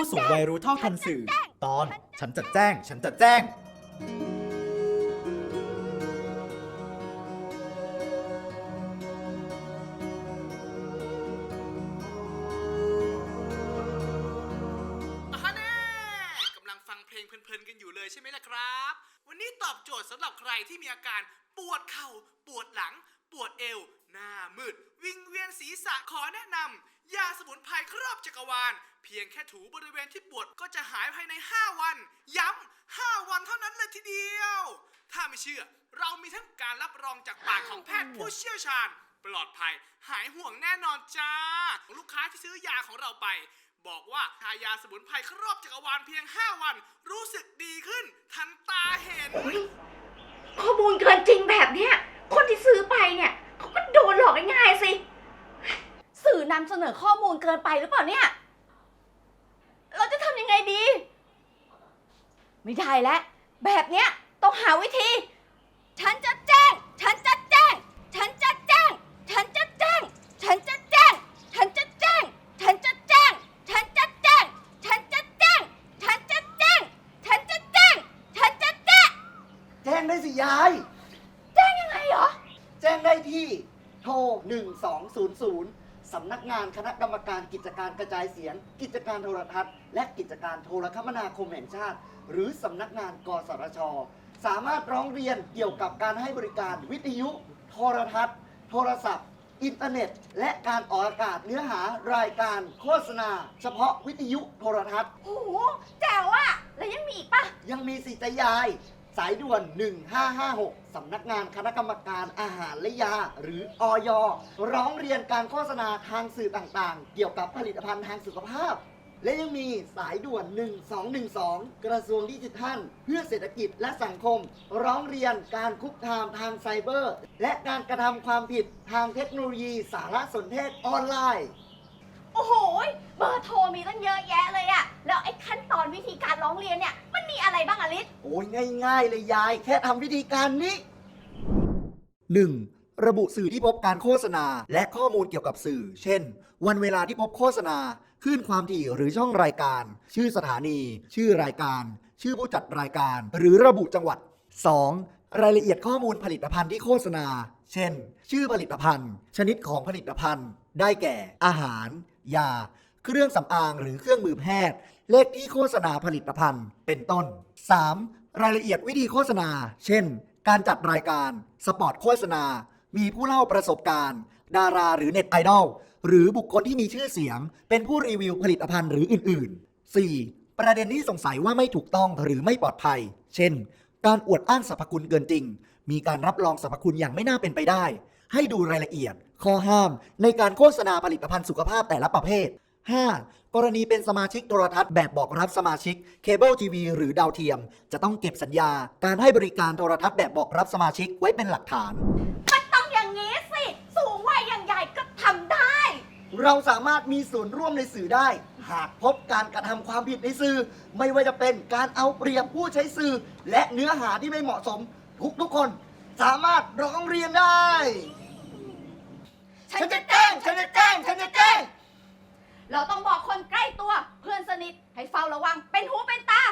ผู้สูงวัยรู้เท่าทันสื่อ ตอน ฉันจะแจ้ง ฉันจะแจ้ง อ่าแน่กำลังฟังเพลงเพลินๆกันอยู่เลยใช่ไหมล่ะครับ วันนี้ตอบโจทย์สำหรับใครที่มีอาการปวดเข่าปวดหลัง ปวดเอว หน้ามืด วิงเวียนศีรษะขอแนะนำยาสมุนไพรครอบจักรวาล เพียงแค่ถูบริเวณที่ปวดก็จะหายภายใน 5 วัน ย้ำ 5 วันเท่านั้นเลยทีเดียว ถ้าไม่เชื่อ เรามีทั้งการรับรองจากปากของแพทย์ผู้เชี่ยวชาญ ปลอดภัย หายห่วงแน่นอนจ้า ลูกค้าที่ซื้อยาของเราไป บอกว่าทายาสมุนไพรครอบจักรวาลเพียง 5 วัน รู้สึกดีขึ้น ทันตาเห็น ข้อมูลเกินจริงแบบเนี้ย คนที่ซื้อไปเนี่ยเขาก็โดนหลอกง่ายๆสิ สื่อนำเสนอข้อมูลเกินไปหรือเปล่าเนี่ย เราจะทำยังไงดี ไม่ได้แล้ว แบบเนี้ยต้องหาวิธี ฉันจะแจ้ง ฉันจะแจ้ง ฉันจะแจ้ง ฉันจะแจ้ง ฉันจะแจ้ง ฉันจะแจ้ง ฉันจะแจ้ง ฉันจะแจ้ง ฉันจะแจ้ง ฉันจะแจ้ง ฉันจะแจ้ง ฉันจะแจ้ง แจ้งได้สิยาย แจ้งยังไงเหรอ แจ้งได้ที่ โทร 1200 สำนักงานคณะกรรมการกิจการกระจายเสียง กิจการโทรทัศน์ และกิจการโทรคมนาคมแห่งชาติ หรือสำนักงานกสทช สามารถร้องเรียนเกี่ยวกับการให้บริการวิทยุ โทรทัศน์ โทรศัพท์ อินเทอร์เน็ต และการออกอากาศเนื้อหารายการโฆษณา เฉพาะวิทยุโทรทัศน์ โอ้โหแจ๋วอะแล้วยังมีอีกปะยังมีสิทธิ์ยาย สายด่วน 1556 สำนักงานคณะกรรมการอาหารและยา หรืออยร้องเรียนการโฆษณาทางสื่อต่างๆ เกี่ยวกับผลิตภัณฑ์ทางสุขภาพ และยังมีสายด่วน 1212 กระทรวงดิจิทัล เพื่อเศรษฐกิจและสังคม ร้องเรียนการคุกคามทางไซเบอร์ และการกระทำความผิดทางเทคโนโลยีสารสนเทศออนไลน์ โอ้โห เบอร์โทรมีตั้งเยอะแยะเลยอะแล้วไอ้ขั้นตอนวิธีการร้องเรียนเนี่ย มีอะไรบ้างอะลิศโอ้ยง่ายๆ เลยยาย แค่ทำวิธีการนี้ 1. ระบุสื่อที่พบการโฆษณา และข้อมูลเกี่ยวกับสื่อ เช่น วันเวลาที่พบโฆษณาคลื่นความถี่หรือช่องรายการ ชื่อสถานี ชื่อรายการ ชื่อผู้จัดรายการ หรือระบุจังหวัด 2. รายละเอียดข้อมูลผลิตภัณฑ์ที่โฆษณา เช่น ชื่อผลิตภัณฑ์ ชนิดของผลิตภัณฑ์ ได้แก่ อาหาร ยา เครื่องสำอางหรือเครื่องมือแพทย์ เลขที่โฆษณาผลิตภัณฑ์ เป็นต้น 3. รายละเอียดวิธีโฆษณา เช่น การจัดรายการ สปอตโฆษณา มีผู้เล่าประสบการณ์ ดาราหรือเน็ตไอดอล หรือบุคคลที่มีชื่อเสียง เป็นผู้รีวิวผลิตภัณฑ์หรืออื่น ๆ 4. ประเด็นที่สงสัยว่าไม่ถูกต้องหรือไม่ปลอดภัย เช่น การอวดอ้างสรรพคุณเกินจริง มีการรับรองสรรพคุณอย่างไม่น่าเป็นไปได้ ให้ดูรายละเอียด ข้อห้าม ในการโฆษณาผลิตภัณฑ์สุขภาพแต่ละประเภท 5. กรณีเป็นสมาชิกโทรทัศน์แบบบอกรับสมาชิกเคเบิลทีวีหรือดาวเทียม จะต้องเก็บสัญญา การให้บริการโทรทัศน์แบบบอกรับสมาชิกไว้เป็นหลักฐาน มันต้องอย่างนี้สิ สูงวัยอย่างใหญ่ก็ทำได้ เราสามารถมีส่วนร่วมในสื่อได้ หากพบการกระทำความผิดในสื่อ ไม่ว่าจะเป็นการเอาเปรียบผู้ใช้สื่อ และเนื้อหาที่ไม่เหมาะสม ทุกทุกๆคน สามารถร้องเรียนได้ ฉันจะแจ้ง ฉันจะแจ้ง ฉันจะแจ้ง เราต้องบอกคนใกล้ตัวเพื่อนสนิทให้เฝ้าระวังเป็นหูเป็นตา